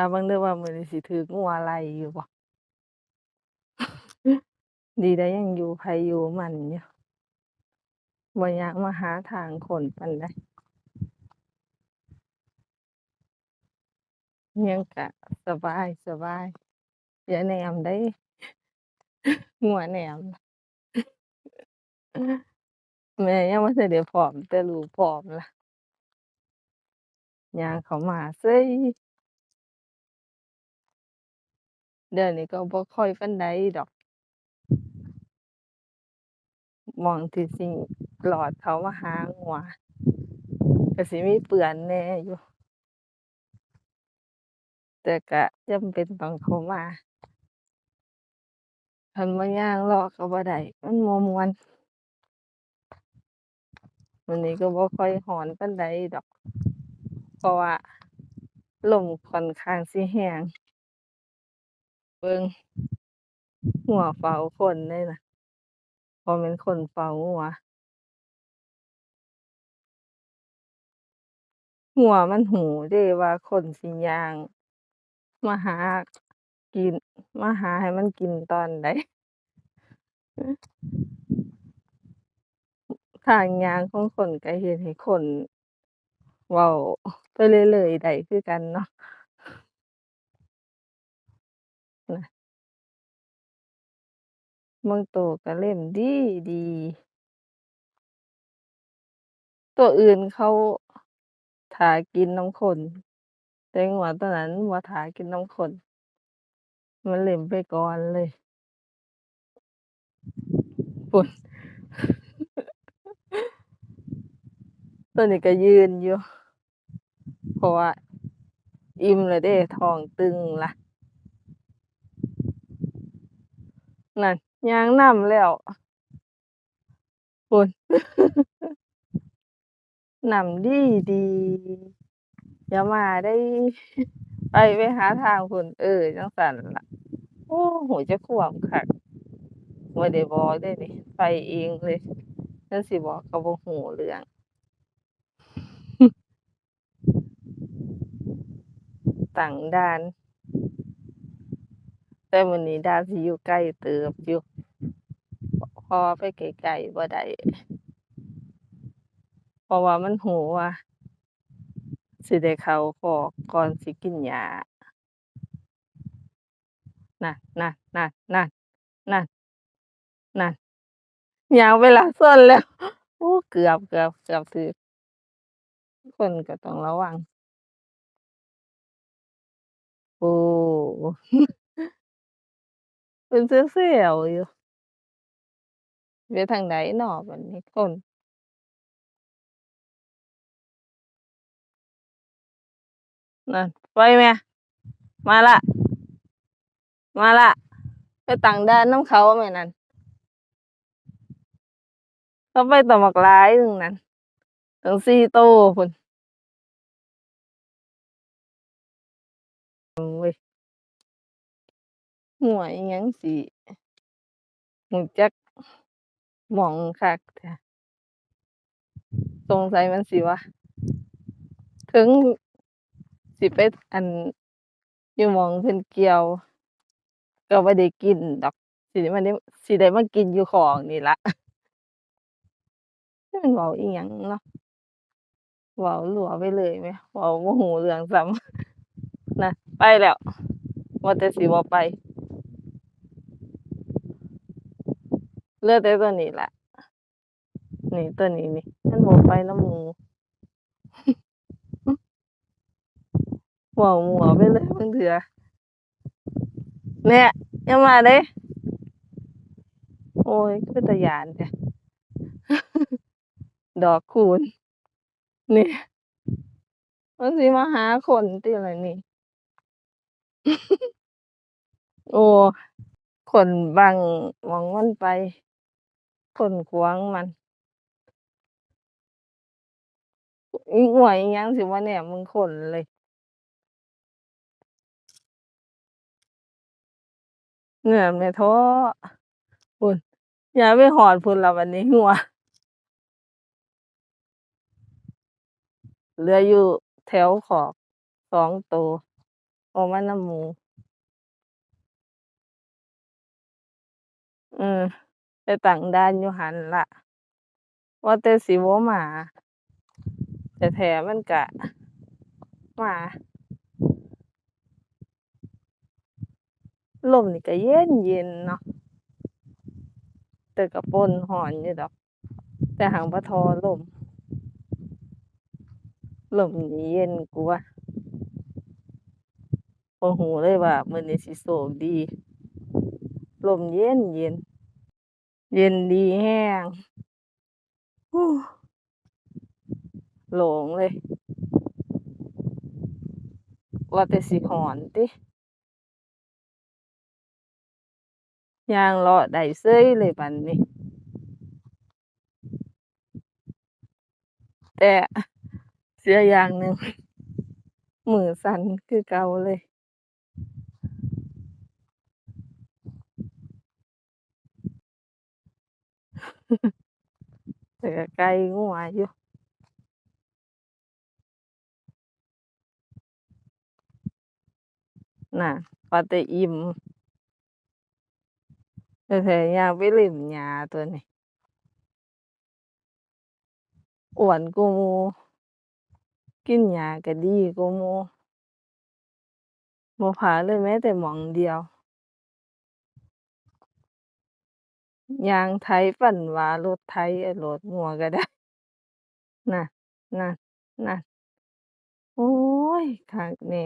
ถ้าเบิ่งเด้อว่ามื้อนี้สิถูกงัวไล่อยู่บ่ ดีได้ยังอยู่ไผอยู่มันอยู่บ่อยากมาหาทางคนปานใดยังก็สบายสบายอย่าแหนมเด้งัวแหนมแม่ยังบ่ทันได้พร้อมแต่ลูกพร้อมล่ะยางเขามาเซย เดี๋ยวนี้ก็บ่ค่อยปานใดดอก หม้องที่สิลอดเข้ามาหางัว ก็สิมีเปื้อนแหน่อยู่ แต่ก็จำเป็นต้องเข้ามา คันบ่ย่างเลาะก็บ่ได้ มันบ่ม่วน มื้อนี้ก็บ่ค่อยร้อนปานใดดอก เพราะว่าลมค่อนข้างสิแรง เบิ่งงัวเฝ้าคนเลยน่ะบ่แม่นคนเฝ้างัวงัวมันรู้เดะว่าคนสิยาง มาหากิน มาหาให้มันกินตอนใดทางยางของคนก็เฮ็ดให้คนเว้าไปเรื่อยๆได้คือกันเนาะ บางตัวก็เล่นดีดี ตัวอื่นเขาท่ากินน้ำคนแต่งัวตัวนั้นมันบ่ท่ากินน้ำคนมันเล่นไปก่อนเลย พู้น ตัวนี้ก็ยืนอยู่ เพราะว่าอิ่มแล้วเด้ ท้องตึงล่ะ นั่น ย่างนำแล้วพู้นนำดีดีอย่ามาเด้ ไปไปหาทางพู้นเออจังซั้นล่ะโอ้รู้จักควมคักบ่ได้บอกเดะนี่ไปเองเลยจั่งสิบอกก็บ่รู้เรื่องตั้งด่าน แต่มื้อนี้ด่านสิอยู่ไกล้เติบอยู่ เพราะว่าไปไกลๆบ่ได้เพราะว่ามันรู้ว่าสิได้เขาคอกก่อนสิกินหญ้านั่นนั่นนั่นนั่นนั่นนั่นยางไปลักชนแล้วโอ้เกือบเกือบเกือบถูกคนก็ต้องระวังโอ้ เป็นเซี่ยวอยู่ ไปทางใดน้อบัดนี้คนนั่นไปแม่มาล้วมาล้วไปตั้งด่านนำเขาแม่นั่นเขาไปตั้งบักหลายหนึ่งนั่นตั้ง4โตพู้นอือเว้ยงัวยังสิรู้จัก หมองคักแท้สงสัยมันสิว่าถึงสิไปอันอยู่หมองเพิ่นเกี่ยว ก็บ่ได้กินดอก สิได้มาได้สิได้มากินอยู่คอกนี่ละมันเว้าอิหยังเนาะเว้ารั่วไปเลยแหมเว้าบ่รู้เรื่องซ้ำนะ ไปแล้วว่าแต่สิบ่ไป เลือแต่ตัวนี้แหละ นี่ตัวนี้นี่มันบ่ไปนำหมู่เว้ามั่วไปเลยบางเทื่อแม่อย่ามาเด้โอ๊ยคือเป็นตาย้านแท้ดอกคูณนี่มันสิมาหาคนติล่ะนี่ โอ้ คนบังหม้องมันไป คนกวางมันอีหวยยังสิว่าเนี่ยมึงขนเลย เนี่ยแม่ท้อพุ่นอย่าไปหอดพุ่นเราวันนี้หัวเหลืออยู่แถวขอบสองตัวออกมาน้ำหมู อืม ไปตั้งด่านอยู่หันละว่าแต่สิบ่มา แต่แท้มันก็มาลมนี่ก็เย็นเย็นเนาะแต่ก็ป่นก็อยู่ดอก แต่หั้นบ่เท่าลมลมนี่เย็นกว่าบ่ก็เลยว่ามื้อนี้สิโชคดี ลมเย็นเย็น เย็นดีก็โล่งเลย ว่าแต่สิก็ติยางเลาะได้เสยเลยบัดนี้ แต่เสียอย่างหนึ่งมือสั่นคือเก่าเลย แต่ก็ไกลงัวอยู่น่ะว่าแต่อิ่มแต่แท้อยากไปเล่นหญ้ ยแม้แต่หม้องเดียวย่างไถฟันว่ารถไถเอาโลดงัวก็ ได้น่ะนั่น นั่น โอ๊ย คักแหน่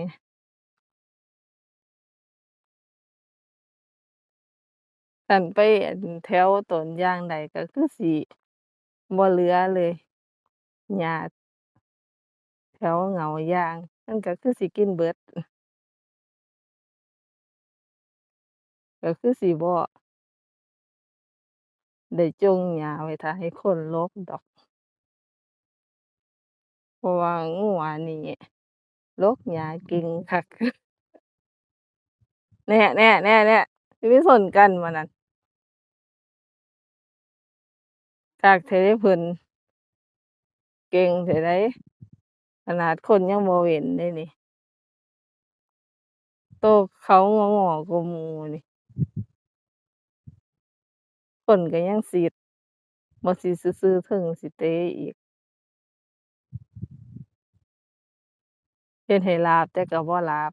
คันไป อั่น แถวต้นยางได้ก็คือสิบ่เหลือเลย หญ้า แถวเหงายาง มันก็คือสิกินเบิด ก็คือสิบ่ ได้จงหญ้าไว้ท่าให้คนรกดอก เพราะว่างัวนี่รกหญ้าเก่งคักแน่ๆๆๆสิไปชนกันบ่นั่นคักแท้เดะเพิ่นเก่งแท้ไดขนาดคนยังบ่เว้นเดะนี่โตเขาง้อๆกว่าหมู่นี่ คนก็ยังสิดบ่สิซื่อๆเทิงสิเตะอีกเฮ็ดให้หลาบแต่ก็บ่หลาบ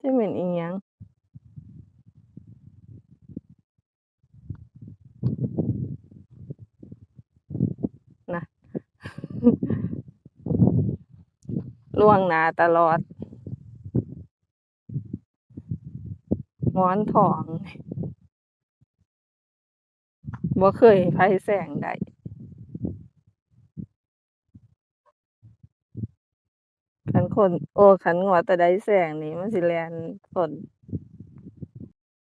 จักแม่นอิหยังนะล่วงหนาตลอด หมอนทองนี่ บ่เคยให้ไผแซงได้คันคน โอ้คันงัวตัวใดแซงนี่มันสิแลนชน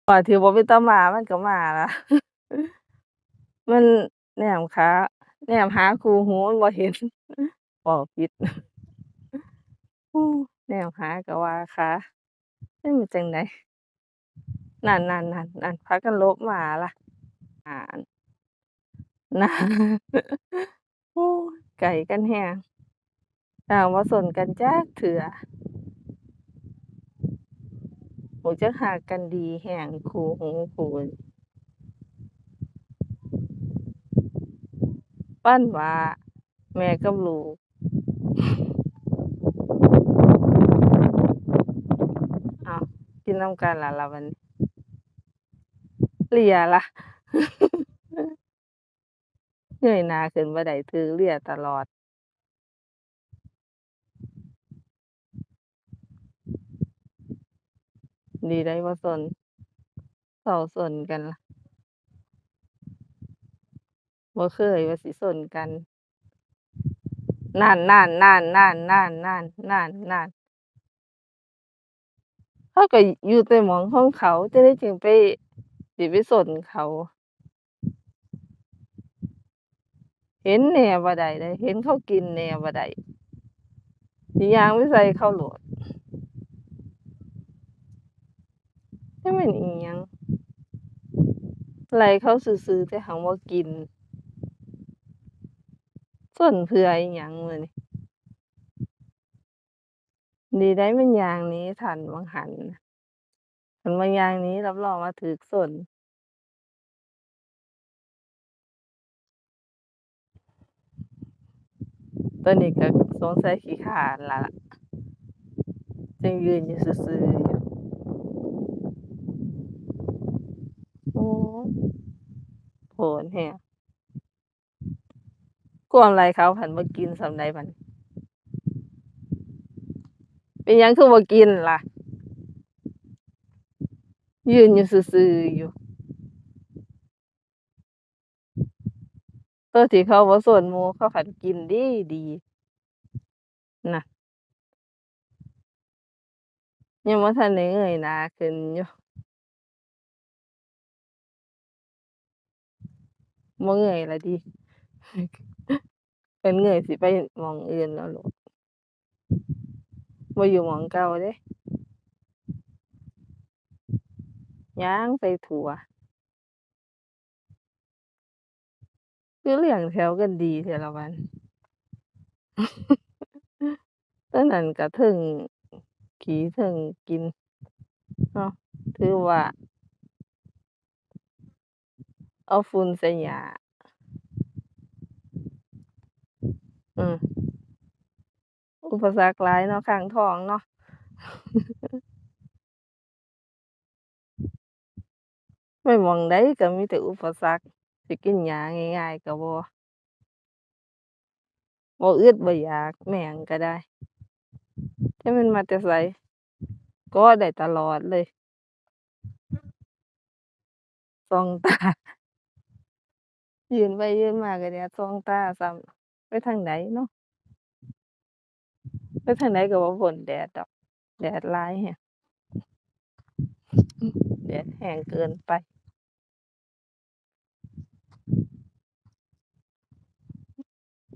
งัวที่บ่เป็นตามามันก็มาละมันแนมขาแนมหาคูหูมันบ่เห็นเว้าผิดแนมหาก็ว่าขามันเป็นจั่งใดนั่นๆๆๆพากันลบมาล่ะน่าน น่าโอ้ยไกลกันแรงสร้างบ่ชนกันจักเทื่อรู้จักรักกันดีแรงคูหูคู่นี่ปานว่า แม่กับลูกอ้ากินน้ำกันล้วล่ะบันเลียละ เงยหน้าขึ้นบ่ได้ถูกเลียตลอดดีได้บ่ชนเซาชนกันล่ะบ่เคยว่าสิชนกันนั่นๆๆๆๆๆเขาก็อยู่แต่หมองของเขาจั่งใดจึงไปสิไปชนเขา เห็นแน่บ่ได้เดะเห็นเขากินแน่บ่ได้สิย่างไปใส่เข้าโลดจักแม่นอิหยังไล่เขาซื่อๆแต่หั้นบ่กินชนเพื่ออิหยังมื้อนดีได้มันย่างนี้ทันวังหันน่ะคันบ่ย่างนี้รับรองว่าถูกชน ตอนนี้ก็สงสัยขี้คร้านแล้วล่ะจั่งยืนอยู่ซื่อๆอยู่โอ้ยโผนแรงความหลายเขาหั้นบ่กินสำใดบัน เป็นยังคือบ่กินล่ะ ยืนอยู่ซื่อๆอยู่ ตัวที่เขาบ่ชนหมูเขาหั้นกินดีดีนะยังบ่ทันได้เงยน้าขึ้นอยู่บ่เงยแล้วติเพิ่นเงยสิไปมองอื่นแล้วโลดบ่อยู่มองเก่าเดะย่างไปทั่ว คือเรียงแถวกันดีแท้ละบัดตอนนั้นก็เทิงขี่เทิงกินเนาะถือว่า เอาฝุ่นใส่หญ้าอืออุปสรรคหลายเนาะข้างท้องเนาะไปหม้องใดก็มีแต่อุปสรรค สิกินหญ้าง่ายๆก็บ่บ่อึดบ่อยากแม่งก็ได้จักแม่นมาแต่ไสกาะได้ตลอดเลยส่องตา ยืนไปยืนมาก็แดดส่องตาซ้ำไปทางใดเนาะไปทางใดก็บ่พ้นแดดดอก แดดหลายแรงแดดแรงเกินไป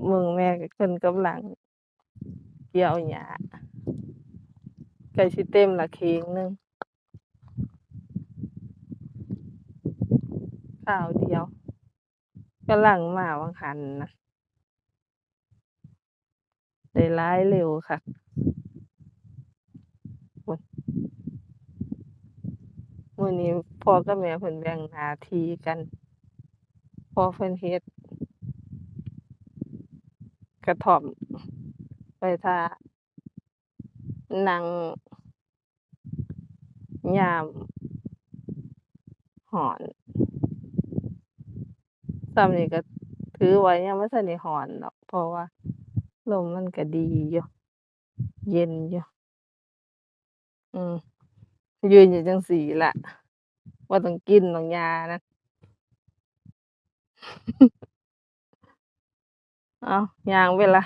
เบิ่งแม่เพิ่นกำลัง เกี่ยวหญ้าใกล้สิเต็มล้วเข่งหนึ่งข้าวเดียวกำลังมาวังหันนะได้หลายเร็วคักพู้นมื้อนี้พ่อกับแม่เพิ่นแบ่งหน้าที่กันพ่อเพิ่นเฮ็ด กระท่อมไว้ท่านั่งยามร้อนส่ำนี้ก็ถือไว่ายังบ่ทันได้ร้อนดอกเพราะว่าลมมันก็ดีอยู่เย็นอยู่อืมยืนอยู่จังซี้ล่ะบ่าต้องกินดอกหญ้านั่ นอ้าวยางไปละ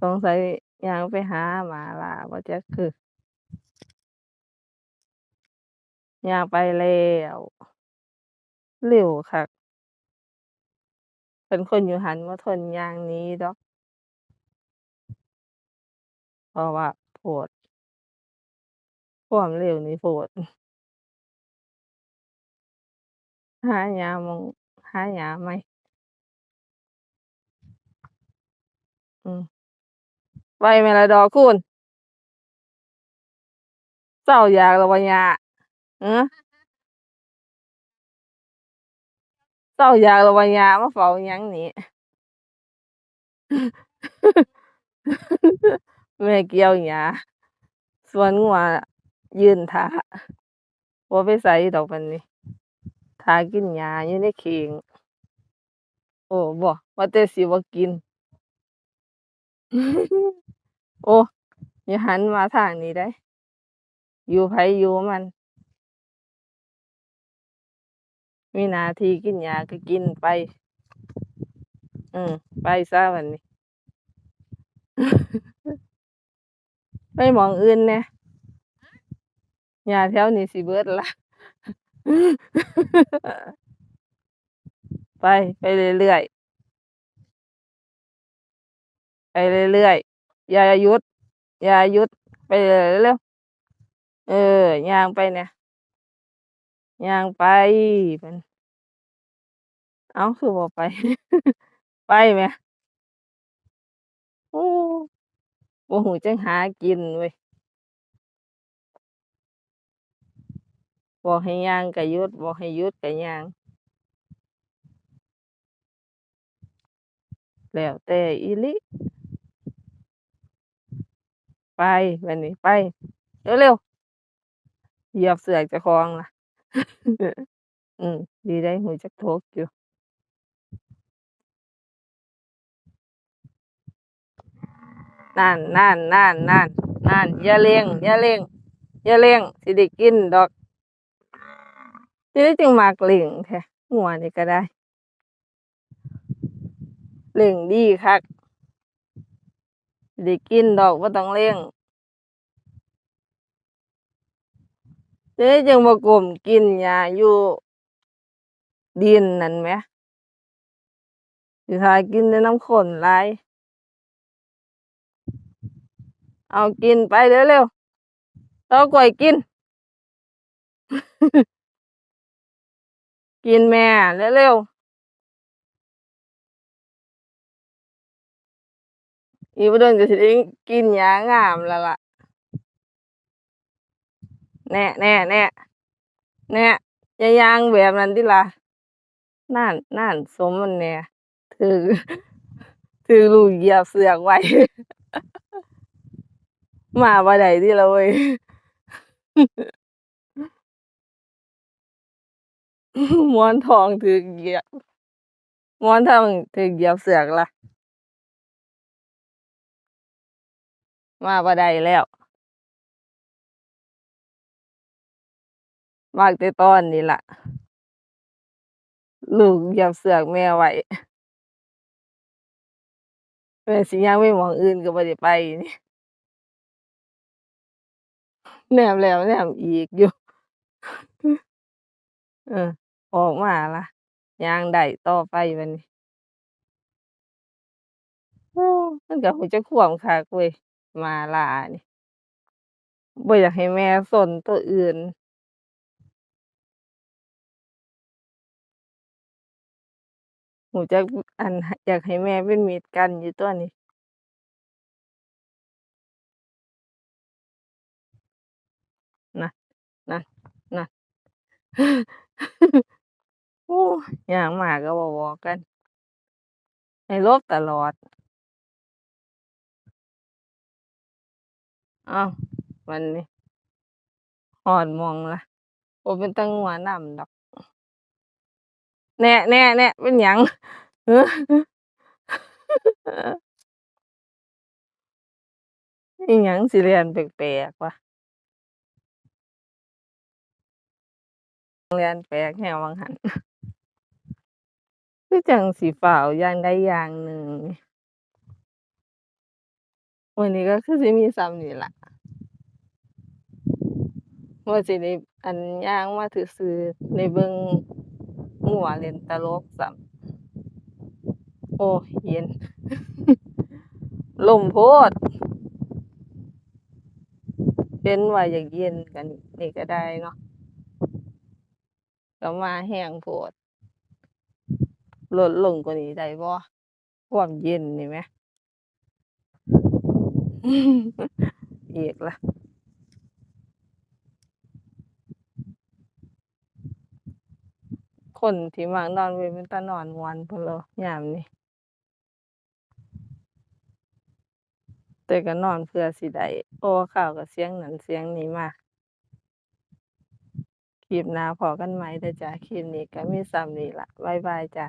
สงสัยยางไปหาหมาล่าบ่จักคือยางไปแล้วเร็วคักเพิ่นคนอยู่หันบ่ทนยางนี้ดอกเพราะว่าโพดความเร็วนี่โพดหาหญ้ามองหาหญ้าใหม อืมไปแม่ละดอคูณเซาอยากแล้วบ่หญ้าหือเซาอยากแล้วบ่หญ้ามาเฝ้าหยังนี่ แม่เกี่ยวหญ้าส่วนงัวยืนท่าบ่ไปไสดอกบัดนี้ท่ากินหญ้าอยู่ในเข่งโอ้บ่ว่าแต่สิบ่กิน โอ้อย่าหันมาทางนี้เดะอยู่ไผอยู่มัน มีหน้าที่กินหญ้าก็กินไป อือไปซะบัดนี้ ไปมองอื่นแหน่หญ้าแถวนี้สิเบิดล่ะไป ไปเรื่อยๆ ไปเรื่อยๆอย่าหยุดอย่าหยุดไปเร็วๆเออย่างไปแหน่ย่างไปเพิ่นอ้าคือบ่ไป ไปแหมโอ้บ่รู้จักหากินเว้ยบอกให้ย่างก็หยุดบอกให้ยุดก็ย่างแล้วแต่อีลี ไปบัดนี้ไป เร็วๆเหยียบเสือกจ้าของล่ะ อืม ดีได้รู้จักทกอยู่นั่นๆๆๆนั่นอย่าเร่งอย่าเร่งอย่าเร่งสิได้กินดอกจั่งใดจั่งมักเร่งแท้งัวนี่ก็ได้เร่งดีคัก ได้กินดอกบ่าต้องเร่งจั่งใดจั่งบ่ก้มกินหญ้าอยู่ดินนั่นแหมสิท่ากินแต่นำคนหลายเอากินไปเร็วๆต่อกล้วยกิน กินแม่เร็วๆ อีกบ่โดนก็สิได้กินหญ้างามแล้วล่ะ แน่ๆๆแน่อย่าย่างแบบนั้นติล่ะนั่นๆสมมันแหน่ถูกถูกลูกเหยียบเสือกไว้ มาบ่ได้ติล่ะเว้ยมอนทองถูกเหยียบมอนทองถูกเหยียบเสือกล่ะ มาบ่ได้แล้วมักแต่ตอนนี้ล่ะ ลูกหยียบเสือกแม่ไว้แม่สิย่างไปหม้องอื่นก็บ่ได้ไปนี่แนมแล้วแนมอีกอยู่ เออ ออกมาล่ะยางได้ต่อไปบัดนี้ โอ้มันก็รู้จักความคักเว้ย มาล้านี่บ่อยากให้แม่ซนตัวอื่นรู้จักอั่นอยากให้แม่เป็นมิตรกันอยู่ตัวนี้นั่นๆๆโอ้ย่างมากก็บอกกัน ให้ลบตลอด อ้าวบัดนี้ฮอดมองละบ่เป็นตางัวน้ำดอก แน่ๆๆเป็นหยังหืออิหยังสิเล่นแปลกๆวะเล่นแปลกแฮงว่างั้นคือจังสิฟ้าวอย่างใดอย่างหนึ่ง มื้อนี้ก็คือสิมีส่ำนี้ล่ะว่าสิได้อั่นย่างมาซื่อๆได้เบิงงัวเล่นตลกซ้ำโอ้เย็น ลมโพดเห็นว่าอยากเย็นก็นี่ก็ได้เนาะก็มาแรงโพดลดลงกว่านี้ได้บ่ความเย็นนี่แหม อีกละคนที่มักนอนเว้นเป็นตานอนม่วนพุ่นแหล้วยามนี้แต่ก็นอนเพื่อสิได้โอ้ข่าวก็เสียงนั้นเสียงนี้มาคลิปหน้าพอกันใหมเด้อจ้ะคลิปนี้ก็มีส่ำนี้ล่ะบ๊ายบายจ้ะ